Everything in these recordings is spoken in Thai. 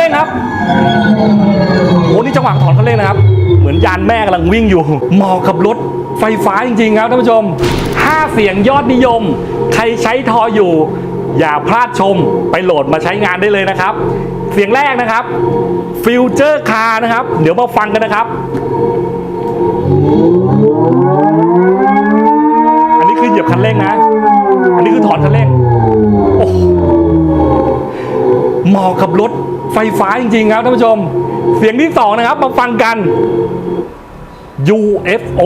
เร่งครับโอ้นี่จังหวะถอนคันเร่งนะครับ เหมือนยานแม่กำลังวิ่งอยู่เหมาะกับรถไฟฟ้าจริงๆครับท่านผู้ชม 5 เสียงยอดนิยม ใครใช้ทออยู่ อย่าพลาดชมไปโหลดมาใช้งานได้เลยนะครับ เสียงแรกนะครับฟิวเจอร์คาร์นะครับ เดี๋ยวมาฟังกันนะครับ อันนี้คือเหยียบคันเร่งนะ อันนี้คือถอนคันเร่ง เหมาะกับรถไฟฟ้าจริงๆครับท่านผู้ชม เสียงที่สองนะครับมาฟังกัน UFO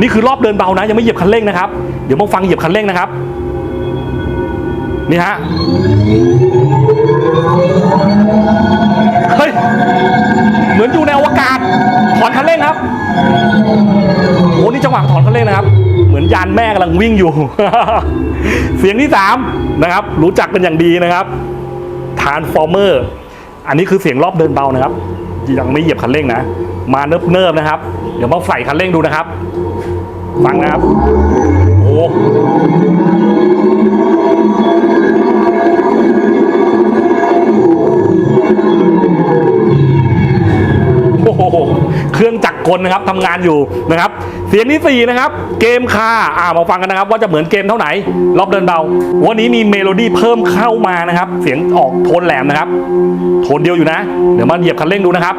นี่คือรอบเดินเบานะ ยังไม่เหยียบคันเร่งนะครับ เดี๋ยวมาฟังเหยียบคันเร่งนะครับ นี่ฮะ เฮ้ย เหมือนอยู่ในอวกาศ ถอนคันเร่งครับโอ้นี่จังหวะถอนคันเร่งนะครับ เหมือนยานแม่กำลังวิ่งอยู่ เสียงที่สามนะครับ รู้จักกันอย่างดีนะครับ Transformer อันนี้คือเสียงรอบเดินเบานะครับ ยังไม่เหยียบคันเร่งนะ มาเนิบๆนะครับ เดี๋ยวมาใส่คันเร่งดูนะครับ ฟังนะครับ โอ้ เครื่องจักรกลนะครับทำงานอยู่นะครับ เสียงที่สี่นะครับเกมคาอ่ามาฟังกันนะครับ ว่าจะเหมือนเกมเท่าไหนรอบเดินเบา วันนี้มีเมโลดี้เพิ่มเข้ามานะครับ เสียงออกโทนแหลมนะครับ โทนเดียวอยู่นะ เดี๋ยวมาเหยียบคันเร่งดูนะครับ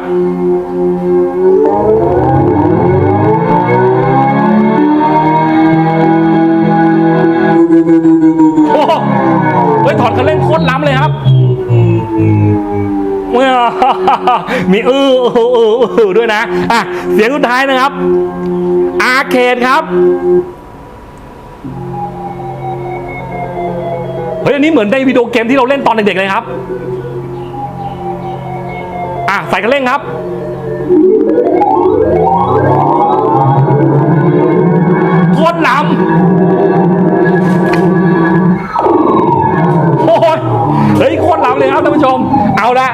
โอ้โหเฮ้ยถอดคันเร่งโคตรล้ำเลยครับ มีเออเออเออเอด้วยนะอะเสียงสุดท้ายนะครับ อาเคดครับเฮ้ยอันนี้เหมือนในวิดีโอเกมที่เราเล่นตอนเด็กๆเลยครับ อะใส่กันเร่งครับโคตรล้ำโอ้ยเฮ้ยโคตรล้ำเลยครับท่านผู้ชม เอาละ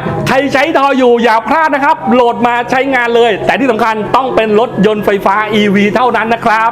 ใช้ทออยู่อย่าพลาดนะครับ โหลดมาใช้งานเลย แต่ที่สำคัญต้องเป็นรถยนต์ไฟฟ้า EV เท่านั้นนะครับ